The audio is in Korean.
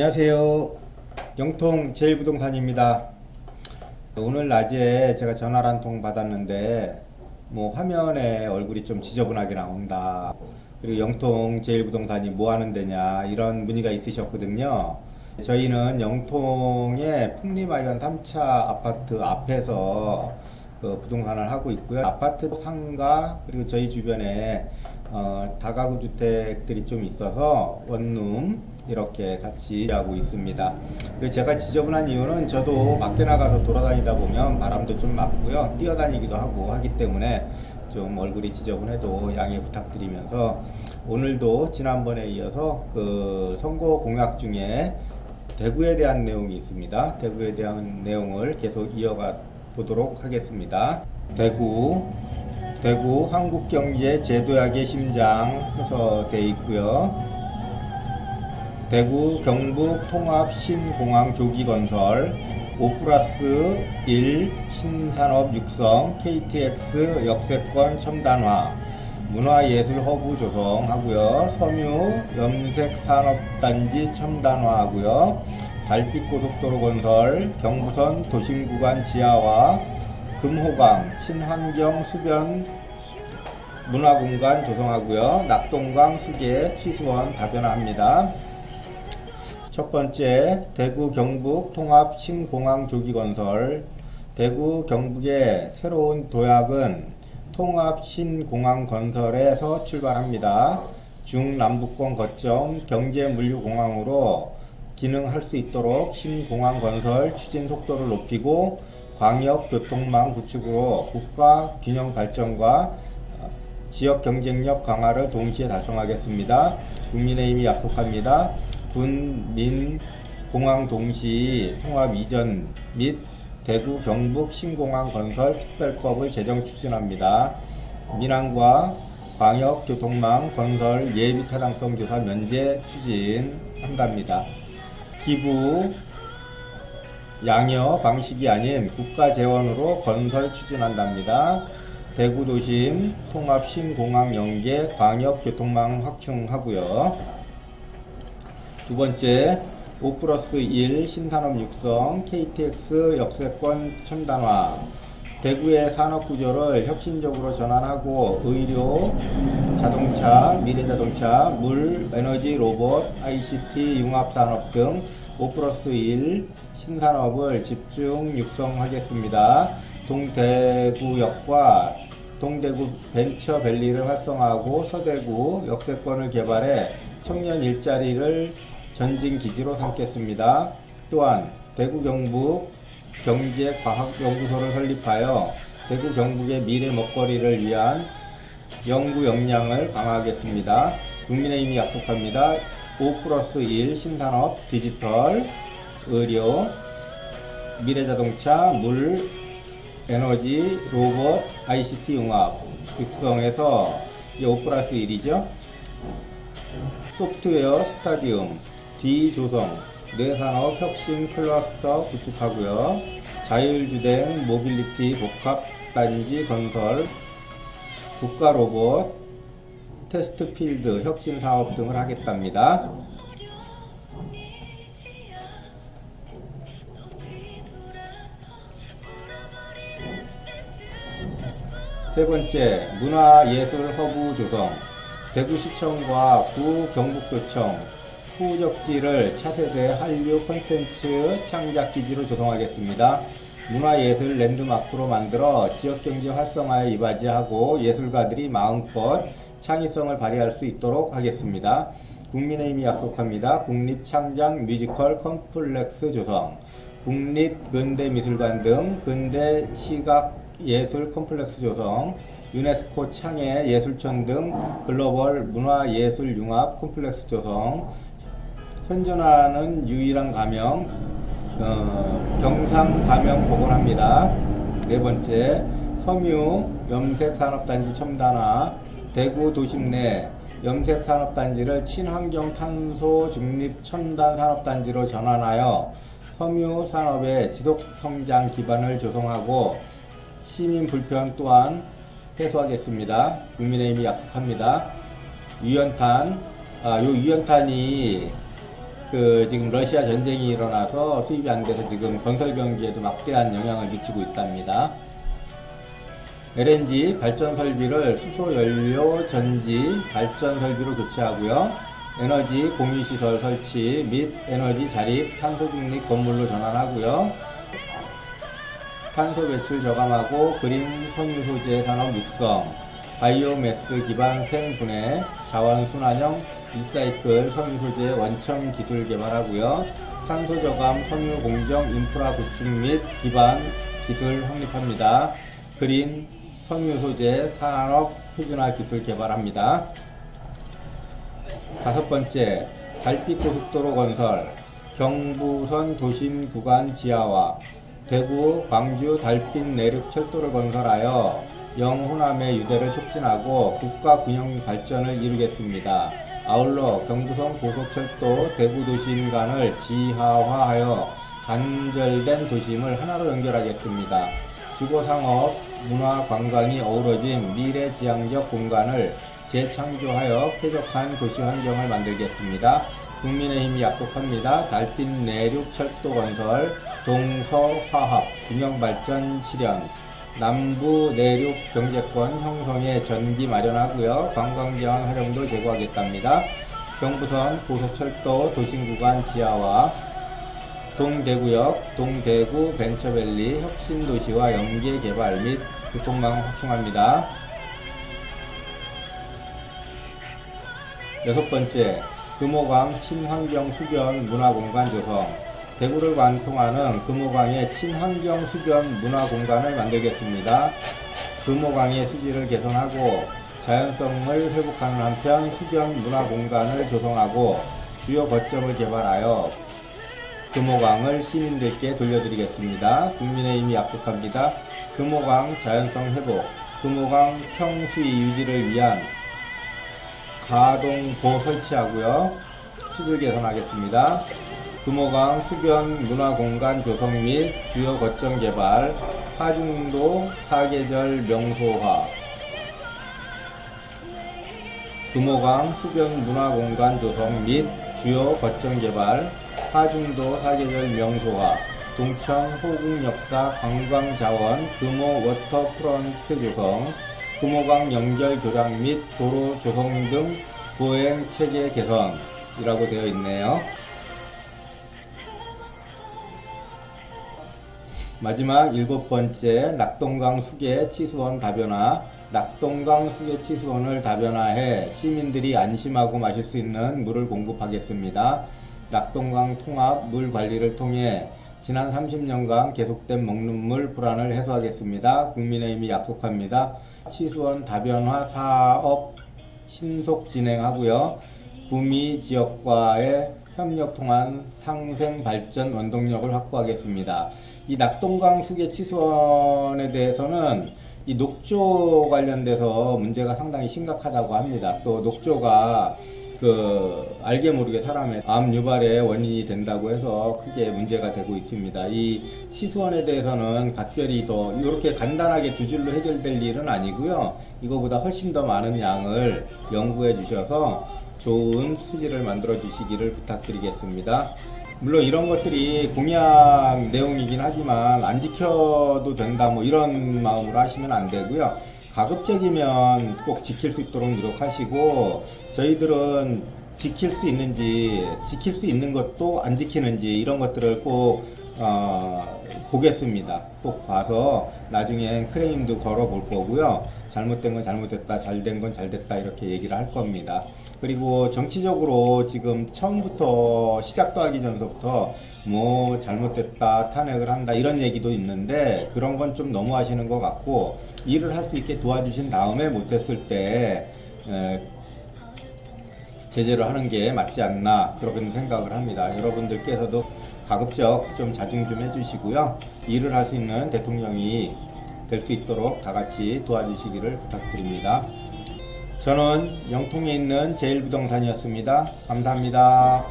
안녕하세요. 영통 제일부동산입니다. 오늘 낮에 제가 전화를 한 통 받았는데 뭐 화면에 얼굴이 좀 지저분하게 나온다. 그리고 영통 제일부동산이 뭐 하는 데냐 이런 문의가 있으셨거든요. 저희는 영통의 풍림아이언 3차 아파트 앞에서 그 부동산을 하고 있고요. 아파트 상가 그리고 저희 주변에 어, 다가구 주택들이 좀 있어서 원룸 이렇게 같이 하고 있습니다. 그리고 제가 지저분한 이유는 저도 밖에 나가서 돌아다니다 보면 바람도 좀 맞고요. 뛰어다니기도 하고 하기 때문에 좀 얼굴이 지저분해도 양해 부탁드리면서 오늘도 지난번에 이어서 그 선거 공약 중에 대구에 대한 내용이 있습니다. 대구에 대한 내용을 계속 이어가 보도록 하겠습니다. 대구 대구 한국경제 제도약의 심장 해서 돼 있고요. 대구 경북 통합 신공항 조기 건설 5 플러스 1 신산업 육성 KTX 역세권 첨단화 문화예술 허브 조성하고요. 섬유 염색 산업단지 첨단화하고요. 달빛 고속도로 건설 경부선 도심 구간 지하화 금호강 친환경 수변 문화공간 조성하고요. 낙동강 수계 취수원 다변화합니다. 첫 번째 대구 경북 통합 신공항 조기 건설 대구 경북의 새로운 도약은 통합 신공항 건설에서 출발합니다. 중남북권 거점 경제 물류 공항으로 기능할 수 있도록 신공항 건설 추진 속도를 높이고 광역 교통망 구축으로 국가 균형 발전과 지역 경쟁력 강화를 동시에 달성하겠습니다. 국민의힘이 약속합니다. 군민 공항 동시 통합 이전 및 대구 경북 신공항 건설 특별법을 제정 추진합니다. 민항과 광역 교통망 건설 예비 타당성 조사 면제 추진한답니다. 기부 양여 방식이 아닌 국가 재원으로 건설 추진한답니다. 대구 도심 통합 신공항 연계 광역 교통망 확충하고요. 두 번째 5 플러스 1 신산업 육성 KTX 역세권 첨단화 대구의 산업 구조를 혁신적으로 전환하고 의료, 자동차, 미래자동차, 물, 에너지, 로봇, ICT, 융합산업 등 5 플러스 1 신산업을 집중 육성하겠습니다. 동대구역과 동대구 벤처밸리를 활성화하고 서대구 역세권을 개발해 청년 일자리를 전진 기지로 삼겠습니다. 또한 대구 경북 경제과학연구소를 설립하여 대구 경북의 미래 먹거리를 위한 연구 역량을 강화하겠습니다. 국민의힘이 약속합니다. 5 플러스 1 신산업, 디지털, 의료, 미래자동차, 물, 에너지, 로봇, ICT 융합 육성해서 이게 5 플러스 1이죠. 소프트웨어 스타디움, D 조성, 뇌산업 혁신 클러스터 구축하고요. 자율주행 모빌리티 복합 단지 건설, 국가 로봇, 테스트 필드 혁신 사업 등을 하겠답니다. 세 번째, 문화예술 허브 조성. 대구시청과 구 경북도청 후적지를 차세대 한류 콘텐츠 창작 기지로 조성하겠습니다. 문화예술 랜드마크로 만들어 지역경제 활성화에 이바지하고 예술가들이 마음껏 창의성을 발휘할 수 있도록 하겠습니다. 국민의힘이 약속합니다. 국립창작 뮤지컬 컴플렉스 조성, 국립근대미술관 등 근대 시각 예술 컴플렉스 조성, 유네스코 창의 예술촌 등 글로벌 문화예술 융합 컴플렉스 조성, 현존하는 유일한 가명, 어, 경상 가명 복원합니다. 네 번째, 섬유 염색 산업단지 첨단화, 대구 도심 내 염색 산업단지를 친환경 탄소 중립 첨단 산업단지로 전환하여 섬유 산업의 지속 성장 기반을 조성하고 시민 불편 또한 해소하겠습니다. 국민의힘이 약속합니다. 유연탄, 아, 요 유연탄이 그 지금 러시아 전쟁이 일어나서 수입이 안 돼서 지금 건설 경기에도 막대한 영향을 미치고 있답니다. LNG 발전 설비를 수소 연료 전지 발전 설비로 교체하고요. 에너지 공유 시설 설치 및 에너지 자립 탄소 중립 건물로 전환하고요. 탄소 배출 저감하고 그린 섬유 소재 산업 육성, 바이오매스 기반 생분해, 자원 순환형 리사이클 섬유 소재 원천 기술 개발하고요. 탄소 저감 섬유 공정 인프라 구축 및 기반 기술 확립합니다. 그린 섬유 소재 산업 표준화 기술 개발합니다. 다섯 번째, 달빛 고속도로 건설, 경부선 도심 구간 지하화, 대구, 광주 달빛 내륙 철도를 건설하여 영호남의 유대를 촉진하고 국가 균형 발전을 이루겠습니다. 아울러 경부선 고속철도 대구 도심 간을 지하화하여 단절된 도심을 하나로 연결하겠습니다. 주거상업, 문화, 관광이 어우러진 미래지향적 공간을 재창조하여 쾌적한 도시 환경을 만들겠습니다. 국민의힘이 약속합니다. 달빛 내륙 철도 건설, 동서화합, 균형발전 실현, 남부 내륙 경제권 형성에 전기 마련하고요. 관광지원 활용도 제고하겠답니다. 경부선 고속철도 도심 구간 지하화, 동대구역, 동대구 벤처밸리 혁신도시와 연계 개발 및 교통망 확충합니다. 여섯 번째, 금호강 친환경 수변 문화공간 조성. 대구를 관통하는 금호강의 친환경 수변 문화 공간을 만들겠습니다. 금호강의 수질을 개선하고 자연성을 회복하는 한편 수변 문화 공간을 조성하고 주요 거점을 개발하여 금호강을 시민들께 돌려드리겠습니다. 국민의힘이 약속합니다. 금호강 자연성 회복, 금호강 평수위 유지를 위한 가동보 설치하고요. 수질 개선하겠습니다. 금호강 수변 문화공간 조성 및 주요 거점 개발, 하중도 사계절 명소화, 금호강 수변 문화공간 조성 및 주요 거점 개발, 하중도 사계절 명소화, 동천 호국 역사 관광 자원 금호 워터프런트 조성, 금호강 연결 교량 및 도로 조성 등 보행 체계 개선이라고 되어 있네요. 마지막 일곱 번째 낙동강 수계 치수원 다변화 낙동강 수계 치수원을 다변화해 시민들이 안심하고 마실 수 있는 물을 공급하겠습니다. 낙동강 통합 물 관리를 통해 지난 30년간 계속된 먹는 물 불안을 해소하겠습니다. 국민의힘이 약속합니다. 치수원 다변화 사업 신속 진행하고요. 구미 지역과의 협력 통한 상생 발전 원동력을 확보하겠습니다. 이 낙동강 수계 치수원에 대해서는 이 녹조 관련돼서 문제가 상당히 심각하다고 합니다. 또 녹조가 그 알게 모르게 사람의 암 유발의 원인이 된다고 해서 크게 문제가 되고 있습니다. 이 치수원에 대해서는 각별히 더 이렇게 간단하게 두 줄로 해결될 일은 아니고요. 이거보다 훨씬 더 많은 양을 연구해 주셔서 좋은 수지를 만들어 주시기를 부탁드리겠습니다. 물론 이런 것들이 공약 내용이긴 하지만 안 지켜도 된다 뭐 이런 마음으로 하시면 안 되고요. 가급적이면 꼭 지킬 수 있도록 노력하시고 저희들은 지킬 수 있는지 지킬 수 있는 것도 안 지키는지 이런 것들을 꼭 어, 보겠습니다. 꼭 봐서 나중엔 크레임도 걸어 볼 거고요. 잘못된 건 잘못됐다, 잘된 건 잘됐다 이렇게 얘기를 할 겁니다. 그리고 정치적으로 지금 처음부터 시작도 하기 전부터 뭐 잘못됐다, 탄핵을 한다 이런 얘기도 있는데 그런 건 좀 너무 하시는 것 같고 일을 할 수 있게 도와주신 다음에 못했을 때 에, 제재를 하는 게 맞지 않나 그렇게 생각을 합니다. 여러분들께서도 가급적 좀 자중 좀 해주시고요. 일을 할 수 있는 대통령이 될 수 있도록 다 같이 도와주시기를 부탁드립니다. 저는 영통에 있는 제일부동산이었습니다. 감사합니다.